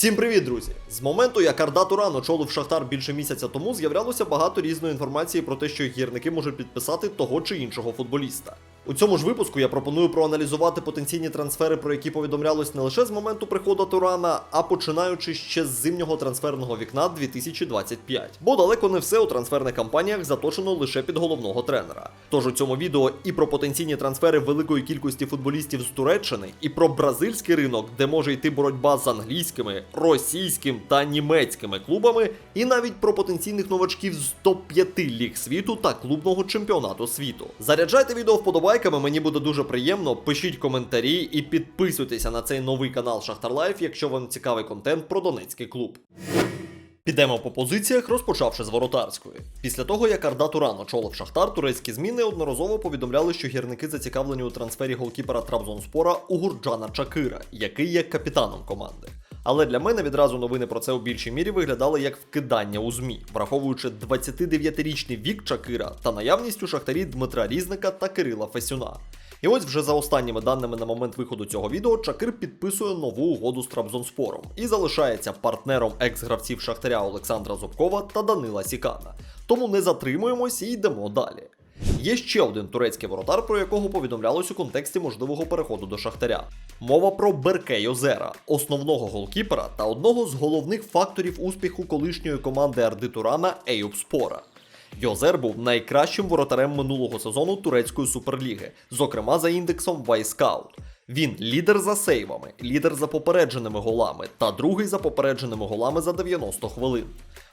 Всім привіт, друзі! З моменту, як Арда Туран очолив Шахтар більше місяця тому, з'являлося багато різної інформації про те, що гірники можуть підписати того чи іншого футболіста. У цьому ж випуску я пропоную проаналізувати потенційні трансфери, про які повідомлялось не лише з моменту приходу Турана, а починаючи ще з зимнього трансферного вікна 2025. Бо далеко не все у трансферних кампаніях заточено лише під головного тренера. Тож у цьому відео і про потенційні трансфери великої кількості футболістів з Туреччини, і про бразильський ринок, де може йти боротьба з англійськими, російським та німецькими клубами, і навіть про потенційних новачків з топ-5 ліг світу та клубного чемпіонату світу. Заряджайте відео вподобайками, мені буде дуже приємно. Пишіть коментарі і підписуйтеся на цей новий канал Шахтар Лайф, якщо вам цікавий контент про Донецький клуб. Підемо по позиціях, розпочавши з воротарської. Після того, як Арда Туран очолив Шахтар, турецькі змі неодноразово повідомляли, що гірники зацікавлені у трансфері голкіпера Трабзонспора Угурджана Чакира, який є капітаном команди. Але для мене відразу новини про це у більшій мірі виглядали як вкидання у змі, враховуючи 29-річний вік Чакира та наявність у шахтарі Дмитра Різника та Кирила Фесюна. І ось вже за останніми даними на момент виходу цього відео, Чакир підписує нову угоду з Трабзонспором і залишається партнером екс-гравців Шахтаря Олександра Зубкова та Данила Сікана. Тому не затримуємось і йдемо далі. Є ще один турецький воротар, про якого повідомлялось у контексті можливого переходу до Шахтаря. Мова про Берке Йозера, основного голкіпера та одного з головних факторів успіху колишньої команди Арди Турана Еюб. Йозер був найкращим воротарем минулого сезону турецької суперліги, зокрема за індексом Вайскаут. Він лідер за сейвами, лідер за попередженими голами та другий за попередженими голами за 90 хвилин.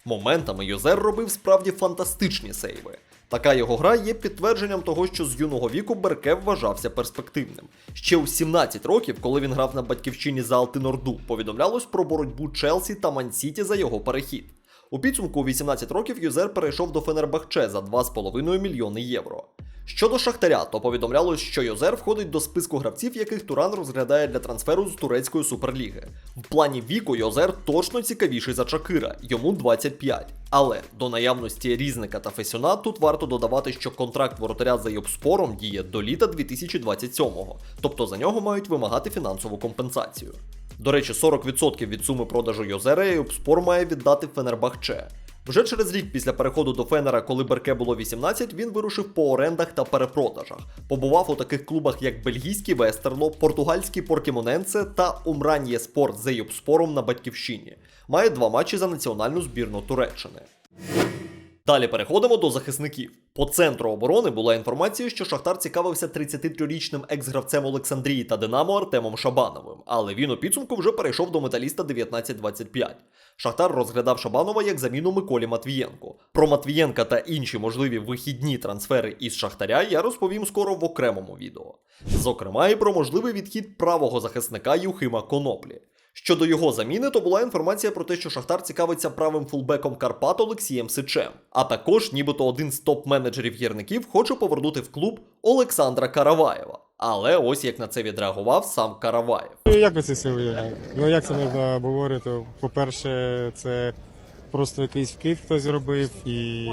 Моментами Йозер робив справді фантастичні сейви. Така його гра є підтвердженням того, що з юного віку Берке вважався перспективним. Ще у 17 років, коли він грав на батьківщині за Алтинорду, повідомлялось про боротьбу Челсі та Мансіті за його перехід. У підсумку у 18 років Юзер перейшов до Фенербахче за 2,5 мільйони євро. Щодо Шахтаря, то повідомлялось, що Йозер входить до списку гравців, яких Туран розглядає для трансферу з турецької суперліги. В плані віку Йозер точно цікавіший за Чакира, йому 25. Але до наявності різника та Фесюна тут варто додавати, що контракт воротаря за Йобспором діє до літа 2027-го, тобто за нього мають вимагати фінансову компенсацію. До речі, 40% від суми продажу Йозера Йобспор має віддати Фенербахче. Вже через рік після переходу до Фенера, коли Берке було 18, він вирушив по орендах та перепродажах. Побував у таких клубах, як бельгійський Вестерло, португальський Портімоненце та Умран'є Спорт з на батьківщині. Має два матчі за національну збірну Туреччини. Далі переходимо до захисників. По центру оборони була інформація, що Шахтар цікавився 33-річним екс-гравцем Олександрії та Динамо Артемом Шабановим, але він у підсумку вже перейшов до металіста 1925. Шахтар розглядав Шабанова як заміну Миколі Матвієнко. Про Матвієнка та інші можливі вихідні трансфери із Шахтаря я розповім скоро в окремому відео. Зокрема, і про можливий відхід правого захисника Юхима Коноплі. Щодо його заміни, то була інформація про те, що Шахтар цікавиться правим фулбеком Карпат Олексієм Сичем. А також, нібито один з топ-менеджерів гірників хоче повернути в клуб Олександра Караваєва. Але ось як на це відреагував сам Караваєв. Ну, Як ви це все уявляєте? Ну як це можна говорити? По-перше, це просто якийсь вкид хтось зробив і.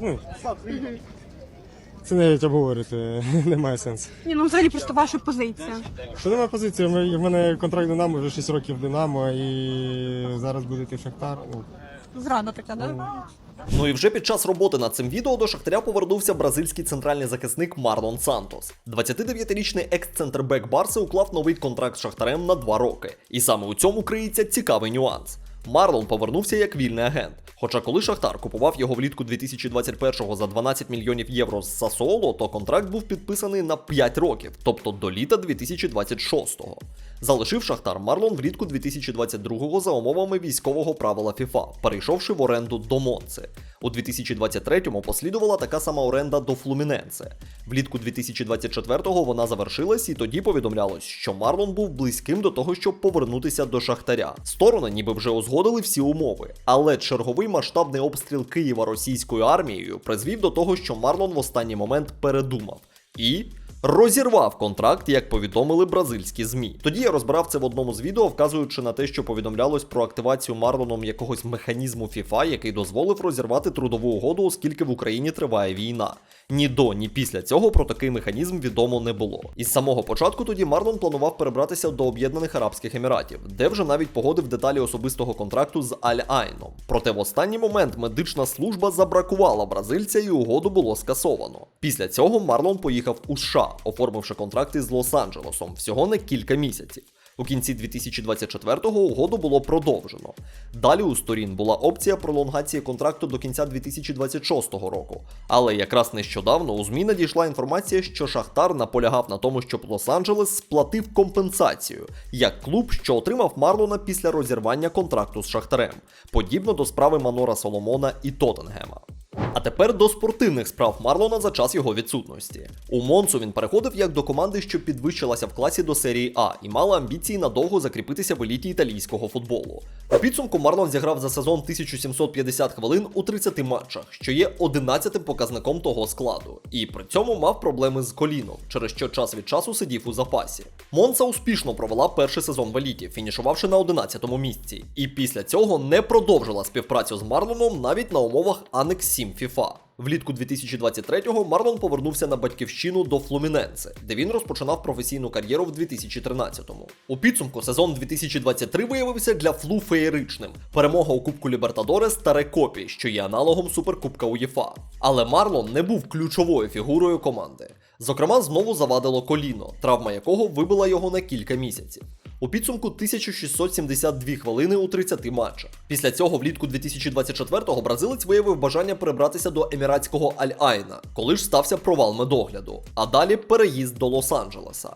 Ну, це навіть обговорити немає сенсу. Ні, ну взагалі просто ваша позиція. Що немає позиції? Ми- В мене контракт Динамо вже 6 років Динамо і зараз буде йти Шахтар. Ну, Зрада така, да? Ну і вже під час роботи над цим відео до Шахтаря повернувся бразильський центральний захисник Марлон Сантос. 29-річний екс-центрбек Барси уклав новий контракт з Шахтарем на 2 роки. І саме у цьому криється цікавий нюанс. Марлон повернувся як вільний агент. Хоча коли Шахтар купував його влітку 2021-го за 12 мільйонів євро з Сасоло, то контракт був підписаний на 5 років, тобто до літа 2026-го. Залишив Шахтар Марлон влітку 2022-го за умовами військового правила ФІФА, перейшовши в оренду до Монци. У 2023-му послідувала така сама оренда до Флуміненце. Влітку 2024-го вона завершилась, і тоді повідомлялось, що Марлон був близьким до того, щоб повернутися до Шахтаря. Сторони ніби вже узгодили всі умови, але черговий масштабний обстріл Києва російською армією призвів до того, що Марлон в останній момент передумав і розірвав контракт, як повідомили бразильські ЗМІ. Тоді я розбирав це в одному з відео, вказуючи на те, що повідомлялось про активацію Марлоном якогось механізму FIFA, який дозволив розірвати трудову угоду, оскільки в Україні триває війна. Ні до, ні після цього про такий механізм відомо не було. Із самого початку тоді Марлон планував перебратися до Об'єднаних Арабських Еміратів, де вже навіть погодив деталі особистого контракту з Аль Айном. Проте в останній момент медична служба забракувала бразильця і угоду було скасовано. Після цього Марлон поїхав у США, оформивши контракти з Лос-Анджелесом всього на кілька місяців. У кінці 2024-го угоду було продовжено. Далі у сторін була опція пролонгації контракту до кінця 2026 року. Але якраз нещодавно у ЗМІ надійшла інформація, що Шахтар наполягав на тому, щоб Лос-Анджелес сплатив компенсацію як клуб, що отримав Марлона після розірвання контракту з Шахтарем, подібно до справи Манора Соломона і Тоттенгема. А тепер до спортивних справ Марлона за час його відсутності. У Монцу він переходив як до команди, що підвищилася в класі до серії А і мала амбіції надовго закріпитися в еліті італійського футболу. У підсумку Марлон зіграв за сезон 1750 хвилин у 30 матчах, що є 11-тим показником того складу, і при цьому мав проблеми з коліном, через що час від часу сидів у запасі. Монца успішно провела перший сезон в еліті, фінішувавши на 11-му місці, і після цього не продовжила співпрацю з Марлоном навіть на умовах Анекс 7 FIFA. Влітку 2023-го Марлон повернувся на батьківщину до Флуміненце, де він розпочинав професійну кар'єру в 2013-му. У підсумку сезон 2023 виявився для Флу феєричним. Перемога у Кубку Лібертадорес та Рекопі, що є аналогом Суперкубка УЄФА. Але Марлон не був ключовою фігурою команди. Зокрема, знову завадило коліно, травма якого вибила його на кілька місяців. У підсумку 1672 хвилини у 30 матчах. Після цього влітку 2024-го бразилець виявив бажання перебратися до еміратського Аль-Айна, коли ж стався провал медогляду, а далі переїзд до Лос-Анджелеса.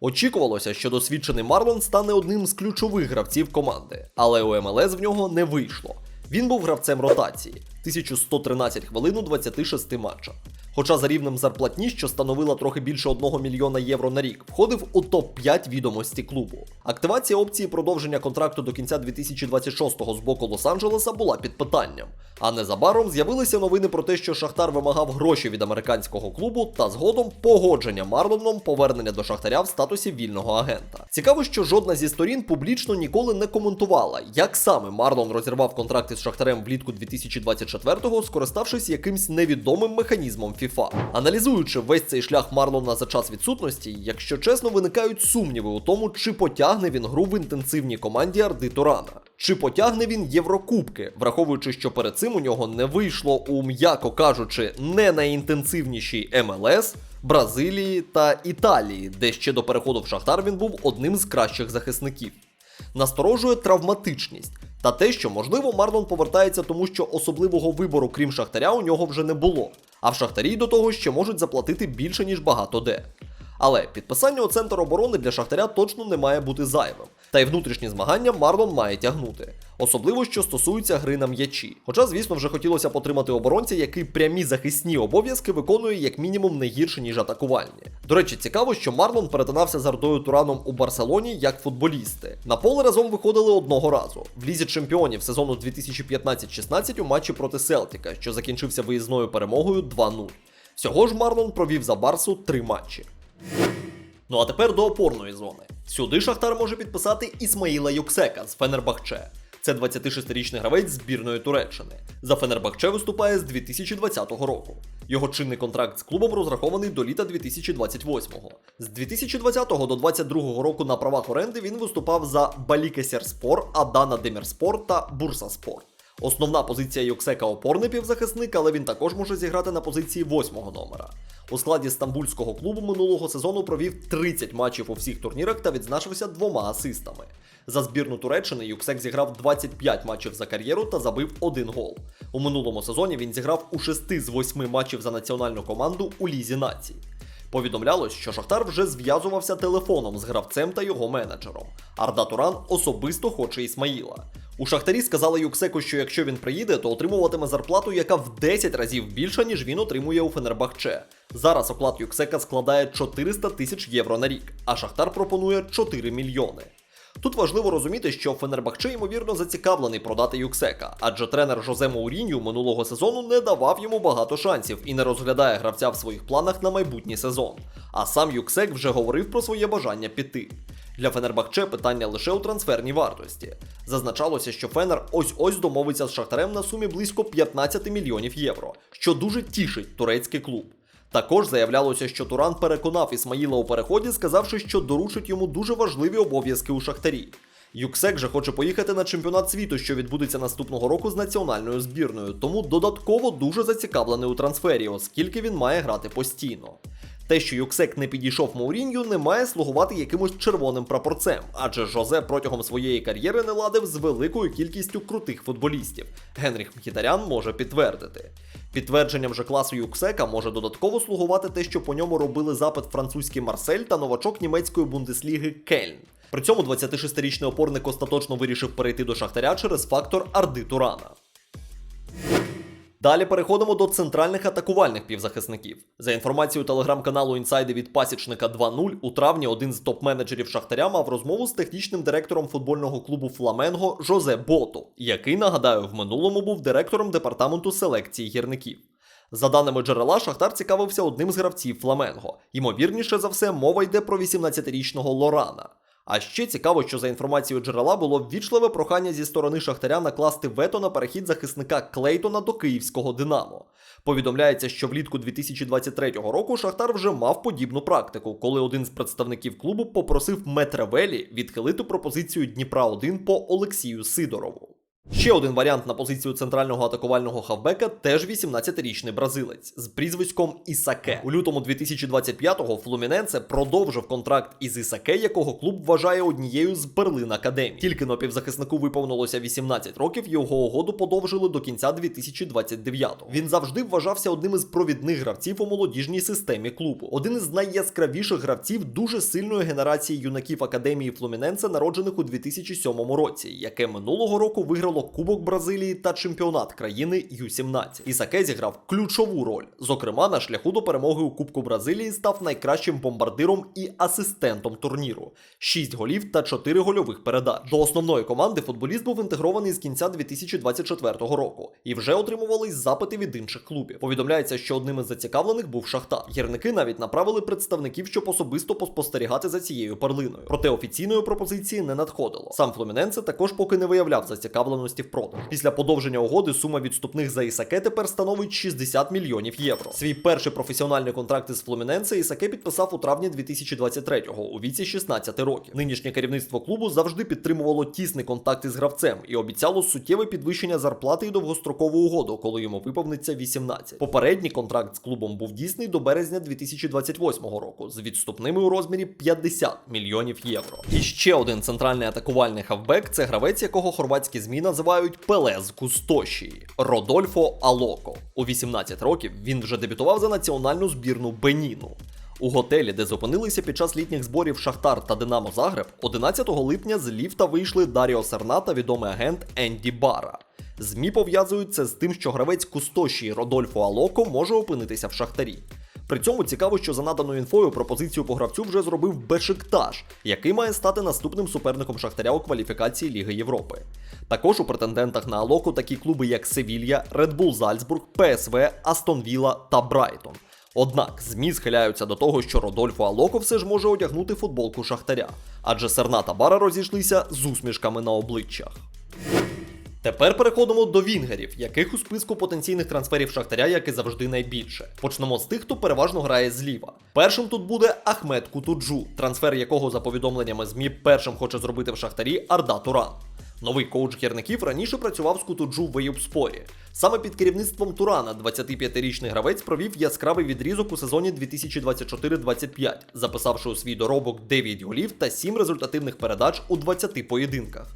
Очікувалося, що досвідчений Марлон стане одним з ключових гравців команди, але у МЛС в нього не вийшло. Він був гравцем ротації 1113 хвилин у 26 матчах. Хоча за рівнем зарплатні, що становила трохи більше 1 мільйона євро на рік, входив у топ-5 відомості клубу. Активація опції продовження контракту до кінця 2026-го з боку Лос-Анджелеса була під питанням. А незабаром з'явилися новини про те, що Шахтар вимагав гроші від американського клубу та згодом погодження Марлоном повернення до Шахтаря в статусі вільного агента. Цікаво, що жодна зі сторін публічно ніколи не коментувала, як саме Марлон розірвав контракти з Шахтарем влітку 2024-го, скориставшись якимсь невідомим механізмом FIFA. Аналізуючи весь цей шлях Марлона за час відсутності, якщо чесно, виникають сумніви у тому, чи потягне він гру в інтенсивній команді Арди Турана. Чи потягне він Єврокубки, враховуючи, що перед цим у нього не вийшло у, м'яко кажучи, не найінтенсивнішій МЛС, Бразилії та Італії, де ще до переходу в Шахтар він був одним з кращих захисників. Насторожує травматичність та те, що можливо Марлон повертається, тому що особливого вибору, крім Шахтаря, у нього вже не було. А в Шахтарі до того ще можуть заплатити більше, ніж багато де. Але підписання у центр оборони для Шахтаря точно не має бути зайвим. Та й внутрішні змагання Марлон має тягнути, особливо що стосується гри на м'ячі. Хоча, звісно, вже хотілося б отримати оборонця, який прямі захисні обов'язки виконує як мінімум не гірше, ніж атакувальні. До речі, цікаво, що Марлон перетинався з Ардою Тураном у Барселоні як футболісти. На поле разом виходили одного разу в лізі чемпіонів сезону 2015-16 у матчі проти Селтіка, що закінчився виїзною перемогою 2-0. Всього ж Марлон провів за Барсу три матчі. Ну а тепер до опорної зони. Сюди Шахтар може підписати Ісмаїла Юксека з Фенербахче. Це 26-річний гравець збірної Туреччини. За Фенербахче виступає з 2020 року. Його чинний контракт з клубом розрахований до літа 2028-го. З 2020 до 2022 року на правах оренди він виступав за Балікесерспор, Адана Демірспор та Бурсаспор. Основна позиція Юксека опорний півзахисник, але він також може зіграти на позиції восьмого номера. У складі стамбульського клубу минулого сезону провів 30 матчів у всіх турнірах та відзначився двома асистами. За збірну Туреччини Юксек зіграв 25 матчів за кар'єру та забив один гол. У минулому сезоні він зіграв у 6 з 8 матчів за національну команду у Лізі націй. Повідомлялось, що Шахтар вже зв'язувався телефоном з гравцем та його менеджером. Арда Туран особисто хоче Ісмаїла. У Шахтарі сказали Юксеку, що якщо він приїде, то отримуватиме зарплату, яка в 10 разів більша, ніж він отримує у Фенербахче. Зараз оклад Юксека складає 400 тисяч євро на рік, а Шахтар пропонує 4 мільйони. Тут важливо розуміти, що Фенербахче ймовірно зацікавлений продати Юксека, адже тренер Жозе Маурінью минулого сезону не давав йому багато шансів і не розглядає гравця в своїх планах на майбутній сезон. А сам Юксек вже говорив про своє бажання піти. Для Фенербахче питання лише у трансферній вартості. Зазначалося, що Фенер ось-ось домовиться з Шахтарем на сумі близько 15 мільйонів євро, що дуже тішить турецький клуб. Також заявлялося, що Туран переконав Ісмаїла у переході, сказавши, що доручить йому дуже важливі обов'язки у Шахтарі. Юксек же хоче поїхати на чемпіонат світу, що відбудеться наступного року з національною збірною, тому додатково дуже зацікавлений у трансфері, оскільки він має грати постійно. Те, що Юксек не підійшов Маурінью, не має слугувати якимось червоним прапорцем, адже Жозе протягом своєї кар'єри не ладив з великою кількістю крутих футболістів. Генріх Мхітарян може підтвердити. Підтвердженням же класу Юксека може додатково слугувати те, що по ньому робили запит французький Марсель та новачок німецької бундесліги Кельн. При цьому 26-річний опорник остаточно вирішив перейти до Шахтаря через фактор Арди Турана. Далі переходимо до центральних атакувальних півзахисників. За інформацією телеграм-каналу Інсайди від Пасічника 2.0, у травні один з топ-менеджерів Шахтаря мав розмову з технічним директором футбольного клубу Фламенго Жозе Бото, який, нагадаю, в минулому був директором департаменту селекції гірників. За даними джерела, Шахтар цікавився одним з гравців Фламенго. Ймовірніше за все, мова йде про 18-річного Лорана. А ще цікаво, що за інформацією джерела було ввічливе прохання зі сторони Шахтаря накласти вето на перехід захисника Клейтона до київського Динамо. Повідомляється, що влітку 2023 року Шахтар вже мав подібну практику, коли один з представників клубу попросив Метревелі відхилити пропозицію Дніпра 1 по Олексію Сидорову. Ще один варіант на позицію центрального атакувального хавбека теж 18-річний бразилець з прізвиськом Ісаке. У лютому 2025-го Флуміненце продовжив контракт із Ісаке, якого клуб вважає однією з перлин академії. Тільки но півзахиснику виповнилося 18 років, його угоду подовжили до кінця 2029-го. Він завжди вважався одним із провідних гравців у молодіжній системі клубу. Один із найяскравіших гравців дуже сильної генерації юнаків академії Флуміненце, народжених у 2007 році, яке минулого року виграло Кубок Бразилії та чемпіонат країни Ю-17. Ісаке зіграв ключову роль. Зокрема, на шляху до перемоги у Кубку Бразилії став найкращим бомбардиром і асистентом турніру: 6 голів та 4 гольових передач. До основної команди футболіст був інтегрований з кінця 2024 року і вже отримувались запити від інших клубів. Повідомляється, що одним із зацікавлених був Шахтар. Гірники навіть направили представників, щоб особисто поспостерігати за цією перлиною. Проте офіційної пропозиції не надходило. Сам Флуміненце також поки не виявляв зацікавленості в продаж. Після подовження угоди сума відступних за Ісаке тепер становить 60 мільйонів євро. Свій перший професіональний контракт із Флуміненце Ісаке підписав у травні 2023-го у віці 16 років. Нинішнє керівництво клубу завжди підтримувало тісний контакт із гравцем і обіцяло суттєве підвищення зарплати і довгострокову угоду, коли йому виповниться 18. Попередній контракт з клубом був дійсний до березня 2028 року з відступними у розмірі 50 мільйонів євро. І ще один центральний атакувальний хавбек це гравець, якого хорватські змі називають Пеле з Кустошії Родольфо Алоко. У 18 років він вже дебютував за національну збірну Беніну. У готелі, де зупинилися під час літніх зборів Шахтар та Динамо Загреб, 11 липня з ліфта вийшли Даріо Серна та відомий агент Енді Бара. ЗМІ пов'язують це з тим, що гравець Кустошії Родольфо Алоко може опинитися в Шахтарі. При цьому цікаво, що за наданою інфою пропозицію по гравцю вже зробив Бешикташ, який має стати наступним суперником Шахтаря у кваліфікації Ліги Європи. Також у претендентах на Алоку такі клуби, як Севілья, Редбул Зальцбург, ПСВ, Астон Вілла та Брайтон. Однак ЗМІ схиляються до того, що Родольфо Алоко все ж може одягнути футболку Шахтаря, адже Серна та Бара розійшлися з усмішками на обличчях. Тепер переходимо до вінгерів, яких у списку потенційних трансферів Шахтаря, як і завжди, найбільше. Почнемо з тих, хто переважно грає зліва. Першим тут буде Ахмед Кутуджу, трансфер якого, за повідомленнями ЗМІ, першим хоче зробити в Шахтарі Арда Туран. Новий коуч гірників раніше працював з Кутуджу в Еюбспорі. Саме під керівництвом Турана 25-річний гравець провів яскравий відрізок у сезоні 2024-25, записавши у свій доробок 9 голів та 7 результативних передач у 20 поєдинках.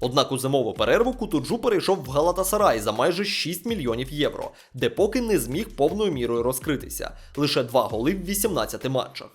Однак у зимову перерву Кутуджу перейшов в Галатасарай за майже 6 мільйонів євро, де поки не зміг повною мірою розкритися лише два голи в 18 матчах.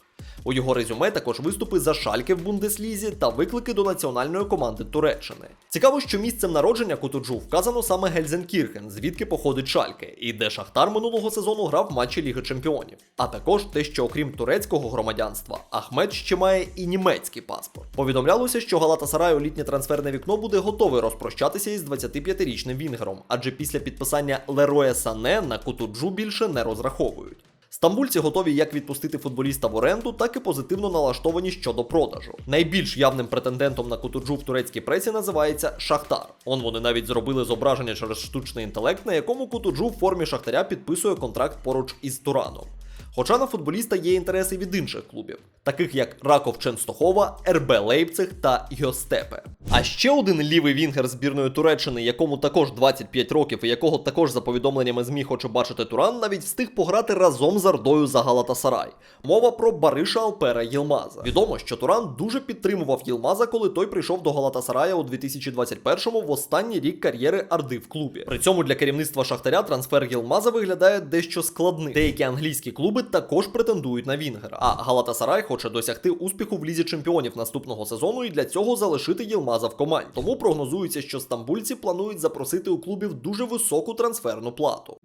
У його резюме також виступи за Шальке в Бундеслізі та виклики до національної команди Туреччини. Цікаво, що місцем народження Кутуджу вказано саме Гельзенкірхен, звідки походить Шальке, і де Шахтар минулого сезону грав матчі Ліги Чемпіонів. А також те, що окрім турецького громадянства, Ахмед ще має і німецький паспорт. Повідомлялося, що Галатасарай у літнє трансферне вікно буде готовий розпрощатися із 25-річним вінгером, адже після підписання Лероя Сане на Кутуджу більше не розраховують. Стамбульці готові як відпустити футболіста в оренду, так і позитивно налаштовані щодо продажу. Найбільш явним претендентом на Кутуджу в турецькій пресі називається Шахтар. Он вони навіть зробили зображення через штучний інтелект, на якому Кутуджу в формі Шахтаря підписує контракт поруч із Тураном. Хоча на футболіста є інтереси від інших клубів, таких як Раков Ченстохова, РБ Лейпциг та Йостепе. А ще один лівий вінгер збірної Туреччини, якому також 25 років, і якого також за повідомленнями ЗМІ хоче бачити Туран, навіть встиг пограти разом з Ардою за Галатасарай. Мова про Бариша Алпера Єлмаза. Відомо, що Туран дуже підтримував Єлмаза, коли той прийшов до Галатасарая у 2021-му в останній рік кар'єри Арди в клубі. При цьому для керівництва Шахтаря трансфер Єлмаза виглядає дещо складним. Деякі англійські клуби також претендують на Вінгера. А Галатасарай хоче досягти успіху в лізі чемпіонів наступного сезону і для цього залишити Єлмаза в команді. Тому прогнозується, що стамбульці планують запросити у клубів дуже високу трансферну плату.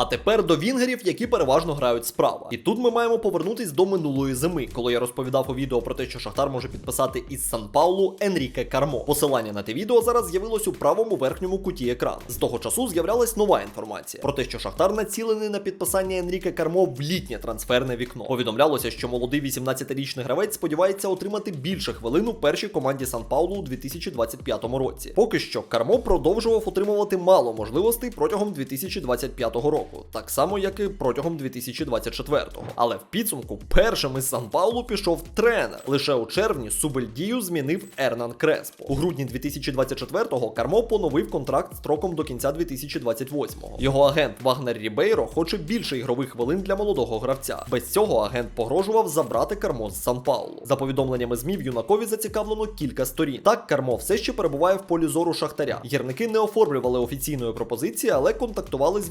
А тепер до вінгерів, які переважно грають справа. І тут ми маємо повернутись до минулої зими, коли я розповідав у відео про те, що Шахтар може підписати із Сан Паулу Енріке Кармо. Посилання на те відео зараз з'явилось у правому верхньому куті екрану. З того часу з'являлась нова інформація про те, що Шахтар націлений на підписання Енріке Кармо в літнє трансферне вікно. Повідомлялося, що молодий 18-річний гравець сподівається отримати більше хвилин у першій команді Сан Паулу у 2025 році. Поки що Кармо продовжував отримувати мало можливостей протягом 2025 року, так само як і протягом 2024-го. Але в підсумку першим із Сан Паулу пішов тренер. Лише у червні Субельдію змінив Ернан Креспо. У грудні 2024-го Кармо поновив контракт строком до кінця 2028-го. Його агент Вагнер Рібейро хоче більше ігрових хвилин для молодого гравця. Без цього агент погрожував забрати Кармо з Сан Паулу. За повідомленнями ЗМІ в юнакові зацікавлено кілька сторін. Так, Кармо все ще перебуває в полі зору Шахтаря. Гірники не оформлювали офіційної пропозиції, але контактували з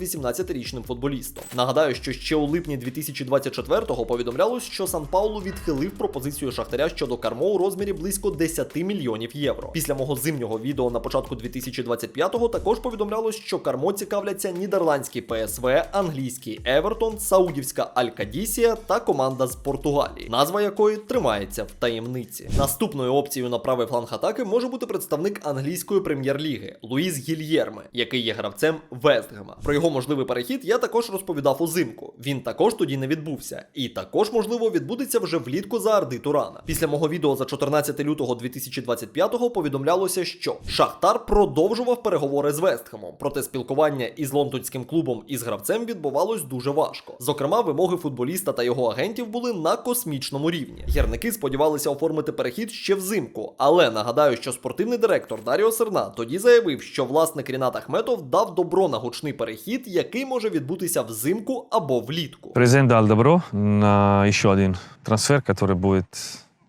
18-річним футболістом. Нагадаю, що ще у липні 2024-го повідомлялось, що Сан Паулу відхилив пропозицію Шахтаря щодо Кармо у розмірі близько 10 мільйонів євро. Після мого зимнього відео на початку 2025-го також повідомлялось, що Кармо цікавляться нідерландський ПСВ, англійський Евертон, саудівська Алькадісія та команда з Португалії, назва якої тримається в таємниці. Наступною опцією на правий фланг атаки може бути представник англійської прем'єр-ліги Луїс Гільєрме, який є гравцем Вестгема. Про його можливий перехід я також розповідав узимку. Він також тоді не відбувся, і також можливо відбудеться вже влітку за Арди Турана. Після мого відео за 14 лютого 2025-го повідомлялося, що Шахтар продовжував переговори з Вестхемом, проте спілкування із лондонським клубом і з гравцем відбувалось дуже важко. Зокрема, вимоги футболіста та його агентів були на космічному рівні. Гірники сподівалися оформити перехід ще взимку, але нагадаю, що спортивний директор Даріо Серна тоді заявив, що власник Рінат Ахметов дав добро на гучний перехід, який може відбутися взимку або влітку. Президент дал добро на еще один трансфер, который будет,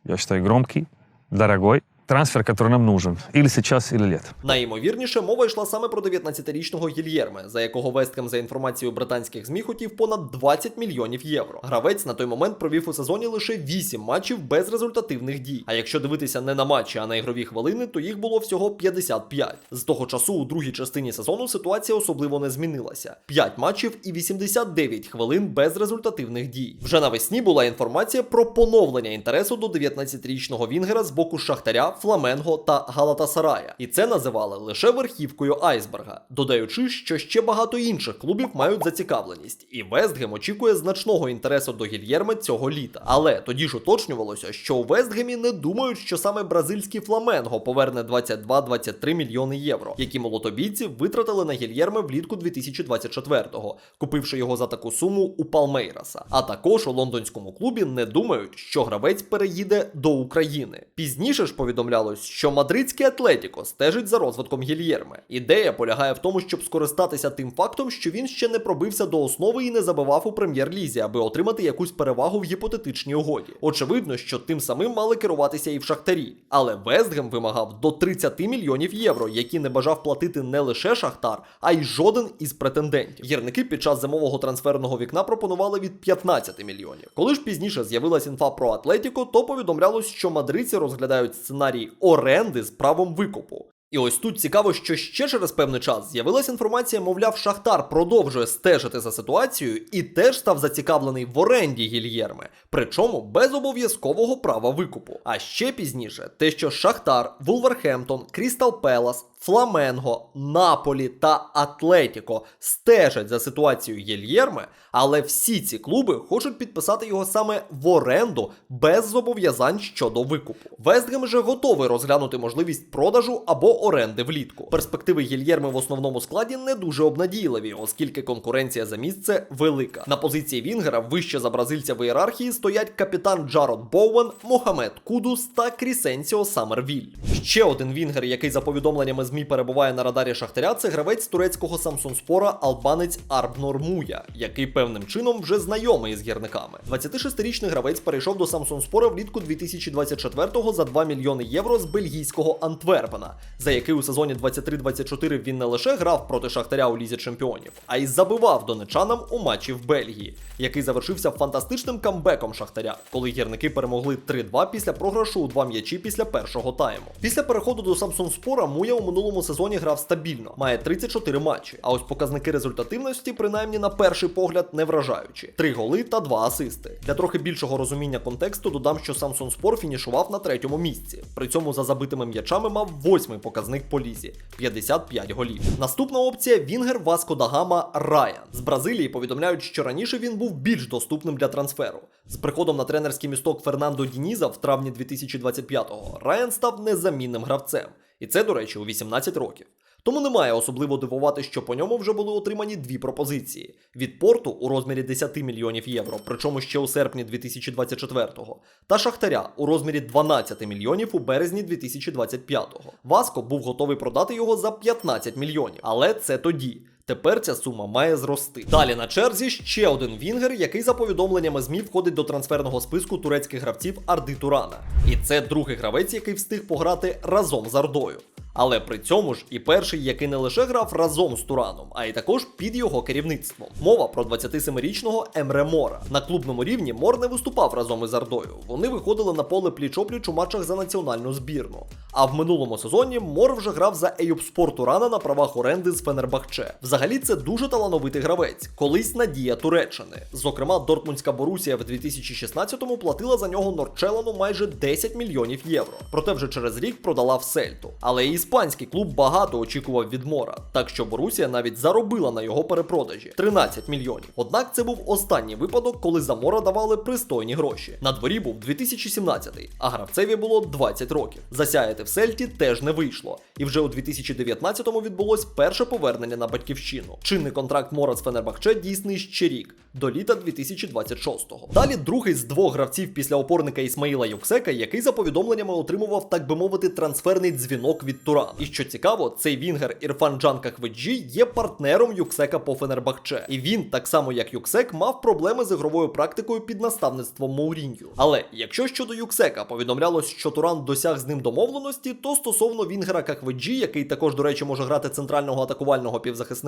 я вважаю, громкий, дорогой. Трансфер, который нам нужен. Или сейчас, или лет. Найімовірніше, мова йшла саме про 19-річного Гільєрме, за якого Весткем, за інформацією британських ЗМІ, хотів понад 20 мільйонів євро. Гравець на той момент провів у сезоні лише 8 матчів без результативних дій. А якщо дивитися не на матчі, а на ігрові хвилини, то їх було всього 55. З того часу у другій частині сезону ситуація особливо не змінилася: 5 матчів і 89 хвилин без результативних дій. Вже навесні була інформація про поновлення інтересу до 19-річного Вінгера з боку Шахтаря, Фламенго та Галатасарая. І це називали лише верхівкою айсберга, додаючи, що ще багато інших клубів мають зацікавленість, і Вестгем очікує значного інтересу до Гільєрме цього літа. Але тоді ж уточнювалося, що у Вестгемі не думають, що саме бразильський Фламенго поверне 22-23 мільйони євро, які молотобійці витратили на Гільєрме влітку 2024-го, купивши його за таку суму у Палмейраса. А також у лондонському клубі не думають, що гравець переїде до України. Пізніше ж повідомляли, повідомлялось, що мадридський Атлетіко стежить за розвитком Гільєрме. Ідея полягає в тому, щоб скористатися тим фактом, що він ще не пробився до основи і не забивав у прем'єр-лізі, аби отримати якусь перевагу в гіпотетичній угоді. Очевидно, що тим самим мали керуватися і в Шахтарі. Але Вестгем вимагав до 30 мільйонів євро, які не бажав платити не лише Шахтар, а й жоден із претендентів. Гірники під час зимового трансферного вікна пропонували від 15 мільйонів. Коли ж пізніше з'явилась інфа про Атлетіко, то повідомлялось, що мадридці розглядають сценарій оренди з правом викупу. І ось тут цікаво, що ще через певний час з'явилася інформація, мовляв, Шахтар продовжує стежити за ситуацією і теж став зацікавлений в оренді гільєрми, причому без обов'язкового права викупу. А ще пізніше, те, що Шахтар, Вулверхемптон, Крістал Пелас, Фламенго, Наполі та Атлетіко стежать за ситуацією Гільєрме, але всі ці клуби хочуть підписати його саме в оренду без зобов'язань щодо викупу. Вестгем же готовий розглянути можливість продажу або оренди влітку. Перспективи Гільєрми в основному складі не дуже обнадійливі, оскільки конкуренція за місце велика. На позиції Вінгера вище за бразильця в ієрархії стоять капітан Джарод Боуен, Мохамед Кудус та Крісенсіо Самервіль. Ще один вінгер, який за повідомленнями ЗМІ перебуває на радарі Шахтаря, це гравець турецького Самсунспора албанець Арбнор Муя, який певним чином вже знайомий з гірниками. 26-річний гравець перейшов до Самсунспора влітку 2024-го за 2 мільйони євро з бельгійського Антверпена, за який у сезоні 23-24 він не лише грав проти Шахтаря у лізі чемпіонів, а й забивав донечанам у матчі в Бельгії, який завершився фантастичним камбеком Шахтаря, коли гірники перемогли 3-2 після програшу у два м'ячі після першого тайму. Після переходу до Самсунспора Муя у минулому сезоні грав стабільно, має 34 матчі. А ось показники результативності, принаймні на перший погляд, не вражаючі: 3 голи та 2 асисти. Для трохи більшого розуміння контексту додам, що Самсон Спор фінішував на третьому місці. При цьому за забитими м'ячами мав восьмий показник по лізі 55 голів. Наступна опція Вінгер Васко Дагама Райан. З Бразилії повідомляють, що раніше він був більш доступним для трансферу. З приходом на тренерський місток Фернандо Дініза в травні 2025-го Райан став незамінним гравцем. І це, до речі, у 18 років. Тому немає особливо дивувати, що по ньому вже були отримані дві пропозиції: від порту у розмірі 10 мільйонів євро, причому ще у серпні 2024-го, та Шахтаря у розмірі 12 мільйонів у березні 2025-го. Васко був готовий продати його за 15 мільйонів, але це тоді. Тепер ця сума має зрости. Далі на черзі ще один вінгер, який за повідомленнями ЗМІ входить до трансферного списку турецьких гравців Арди Турана. І це другий гравець, який встиг пограти разом з Ардою. Але при цьому ж і перший, який не лише грав разом з Тураном, а й також під його керівництвом. Мова про 27-річного Емре Мора. На клубному рівні Мор не виступав разом із Ардою. Вони виходили на поле пліч-опліч у матчах за національну збірну. А в минулому сезоні Мор вже грав за Еюбспор Турана на правах оренди з Фенербахче. Взагалі це дуже талановитий гравець, колись надія Туреччини. Зокрема, Дортмундська Борусія в 2016-му платила за нього Норчелану майже 10 мільйонів євро. Проте вже через рік продала в Сельту. Але і іспанський клуб багато очікував від Мора, так що Борусія навіть заробила на його перепродажі 13 мільйонів. Однак це був останній випадок, коли за Мора давали пристойні гроші. На дворі був 2017, а гравцеві було 20 років. Засяяти в Сельті теж не вийшло. І вже у 2019-му відбулось перше повернення на батьківщину. Чинний контракт Мора з Фенербахче дійсний ще рік до літа 2026-го. Далі другий з двох гравців після опорника Ісмаїла Юксека, який за повідомленнями отримував, так би мовити, трансферний дзвінок від Туран. І що цікаво, цей вінгер Ірфан Джан Кахведжі є партнером Юксека по Фенербахче. І він, так само як Юксек, мав проблеми з ігровою практикою під наставництвом Моурінью. Але якщо щодо Юксека повідомлялось, що Туран досяг з ним домовленості, то стосовно вінгера Кахведжі, який також, до речі, може грати центрального атакувального півзахисника,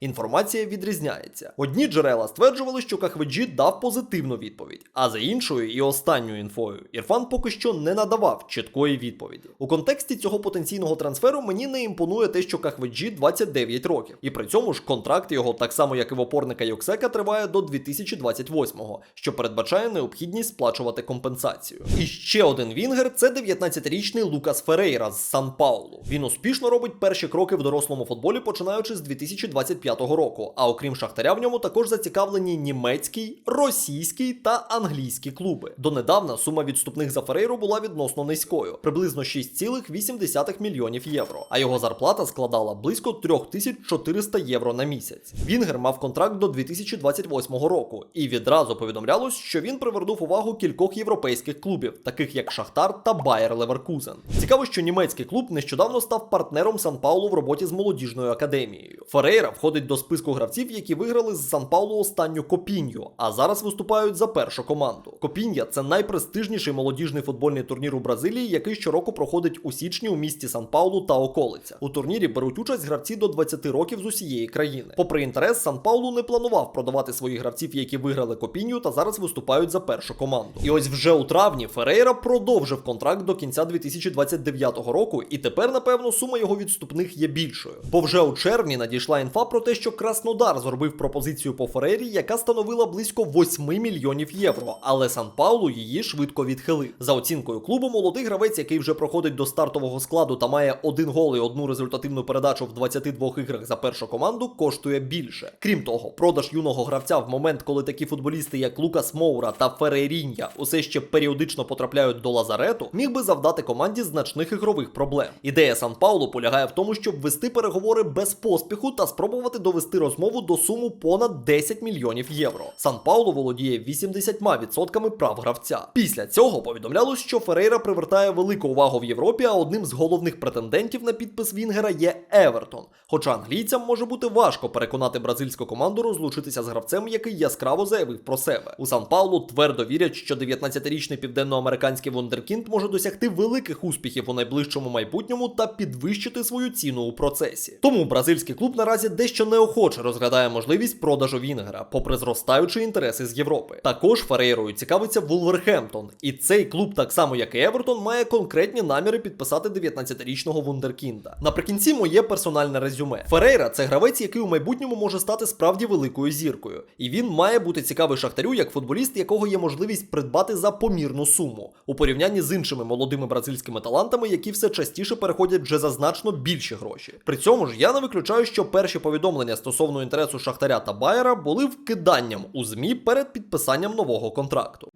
інформація відрізняється. Одні джерела стверджували, що Кахведжі дав позитивну відповідь, а за іншою і останньою інфою Ірфан поки що не надавав чіткої відповіді. У контексті цього потенційного трансферу мені не імпонує те, що Кахведжі 29 років, і при цьому ж контракт його, так само як і в опорника Юксека, триває до 2028-го, що передбачає необхідність сплачувати компенсацію. І ще один вінгер це 19-річний Лукас Ферейра з Сан Паулу. Він успішно робить перші кроки в дорослому футболі, починаючи з 2025 року. А окрім Шахтаря, в ньому також зацікавлені німецький, російський та англійські клуби. Донедавна сума відступних за Ферейру була відносно низькою, приблизно 6,8 мільйонів євро, а його зарплата складала близько 3400 євро на місяць. Вінгер мав контракт до 2028 року, і відразу повідомлялось, що він привернув увагу кількох європейських клубів, таких як Шахтар та Байер Леверкузен. Цікаво, що німецький клуб нещодавно став партнером Сан Паулу в роботі з молодіжною академією. Ферейра входить до списку гравців, які виграли з Сан Паулу останню Копінью, а зараз виступають за першу команду. Копін'я це найпрестижніший молодіжний футбольний турнір у Бразилії, який щороку проходить у січні у місті Сан Паулу та околиця. У турнірі беруть участь гравці до 20 років з усієї країни. Попри інтерес, Сан Паулу не планував продавати своїх гравців, які виграли Копінью та зараз виступають за першу команду. І ось вже у травні Ферейра продовжив контракт до кінця 2029 року, і тепер, напевно, сума його відступних є більшою. Бо вже у червні надійшла інфа про те, що Краснодар зробив пропозицію по Ферейрі, яка становила близько 8 мільйонів євро, але Сан Паулу її швидко відхилив. За оцінкою клубу, молодий гравець, який вже проходить до стартового складу та має один гол і одну результативну передачу в 22 іграх за першу команду, коштує більше. Крім того, продаж юного гравця в момент, коли такі футболісти, як Лукас Моура та Ферейрінья, усе ще періодично потрапляють до лазарету, міг би завдати команді значних ігрових проблем. Ідея Сан Паулу полягає в тому, щоб вести переговори без поспіху та спробувати довести розмову до суму понад 10 мільйонів євро. Сан Паулу володіє 80% прав гравця. Після цього повідомлялось, що Ферейра привертає велику увагу в Європі, а одним з головних претендентів на підпис Вінгера є Евертон. Хоча англійцям може бути важко переконати бразильську команду розлучитися з гравцем, який яскраво заявив про себе. У Сан Паулу твердо вірять, що 19-річний південноамериканський вундеркінд може досягти великих успіхів у найближчому майбутньому та підвищити свою ціну у процесі. Тому бразильський клуб наразі дещо неохоче розглядає можливість продажу Вінгера, попри зростаючі інтереси з Європи. Також Ферейрою цікавиться Вулверхемптон, і цей клуб, так само як і Евертон, має конкретні наміри підписати 19-річного вундеркінда. Наприкінці моє персональне резюме. Ферейра це гравець, який у майбутньому може стати справді великою зіркою, і він має бути цікавий шахтарю як футболіст, якого є можливість придбати за помірну суму у порівнянні з іншими молодими бразильськими талантами, які все частіше переходять вже за значно більші гроші. При цьому ж я не виключаю, що перші повідомлення стосовно інтересу Шахтаря та Байера були вкиданням у змі перед підписанням нового контракту.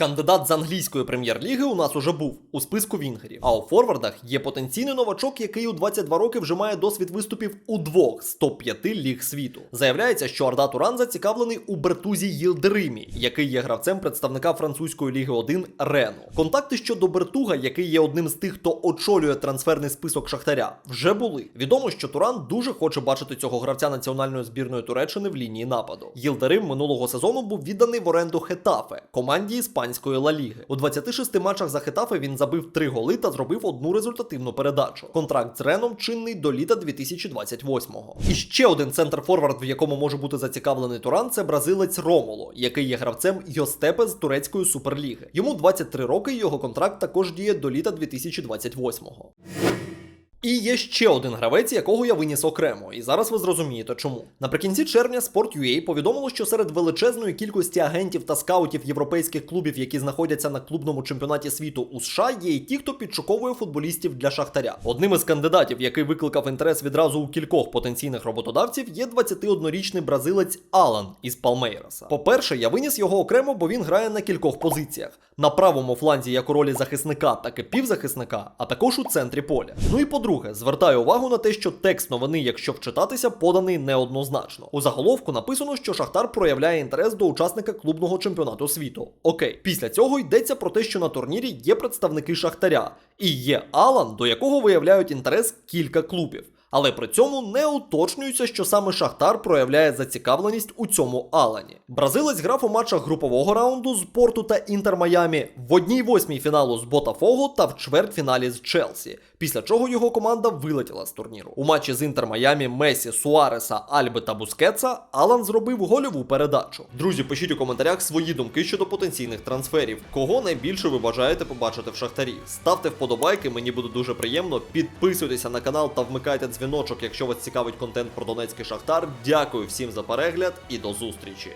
Кандидат з англійської прем'єр-ліги у нас уже був у списку вінгерів. А у форвардах є потенційний новачок, який у 22 роки вже має досвід виступів у двох з топ-5 ліг світу. Заявляється, що Арда Туран зацікавлений у Бертузі Їлдеримі, який є гравцем представника французької ліги 1 Рену. Контакти щодо Бертуга, який є одним з тих, хто очолює трансферний список Шахтаря, вже були. Відомо, що Туран дуже хоче бачити цього гравця національної збірної Туреччини в лінії нападу. Їлдерим минулого сезону був відданий в оренду Хетафе, команді іспанської Ла Ліги. У 26 матчах за Хетафе він забив 3 голи та зробив одну результативну передачу. Контракт з Реном чинний до літа 2028-го. І ще один центр форвард, в якому може бути зацікавлений Туран, це бразилець Ромоло, який є гравцем Йостепе з турецької суперліги. Йому 23 роки, і його контракт також діє до літа 2028-го. І є ще один гравець, якого я виніс окремо, і зараз ви зрозумієте чому. Наприкінці червня Sport.ua повідомило, що серед величезної кількості агентів та скаутів європейських клубів, які знаходяться на клубному чемпіонаті світу у США, є і ті, хто підшуковує футболістів для Шахтаря. Одним із кандидатів, який викликав інтерес відразу у кількох потенційних роботодавців, є 21-річний бразилець Алан із Палмейраса. По-перше, я виніс його окремо, бо він грає на кількох позиціях: на правому фланзі як у ролі захисника, так і півзахисника, а також у центрі поля. Ну і по-друге, звертаю увагу на те, що текст новини, якщо вчитатися, поданий неоднозначно. У заголовку написано, що Шахтар проявляє інтерес до учасника клубного чемпіонату світу. Окей, після цього йдеться про те, що на турнірі є представники Шахтаря, і є Алан, до якого виявляють інтерес кілька клубів. Але при цьому не уточнюється, що саме Шахтар проявляє зацікавленість у цьому Алані. Бразилець грав у матчах групового раунду з Порту та Інтер Майамі, в одній восьмій фіналу з Ботафого та в чвертьфіналі з Челсі. Після чого його команда вилетіла з турніру. У матчі з Інтер Майамі Месі, Суареса, Альби та Бускетса Алан зробив гольову передачу. Друзі, пишіть у коментарях свої думки щодо потенційних трансферів. Кого найбільше ви бажаєте побачити в шахтарі? Ставте вподобайки, мені буде дуже приємно. Підписуйтеся на канал та вмикайте дзвіночок, якщо вас цікавить контент про Донецький Шахтар. Дякую всім за перегляд і до зустрічі.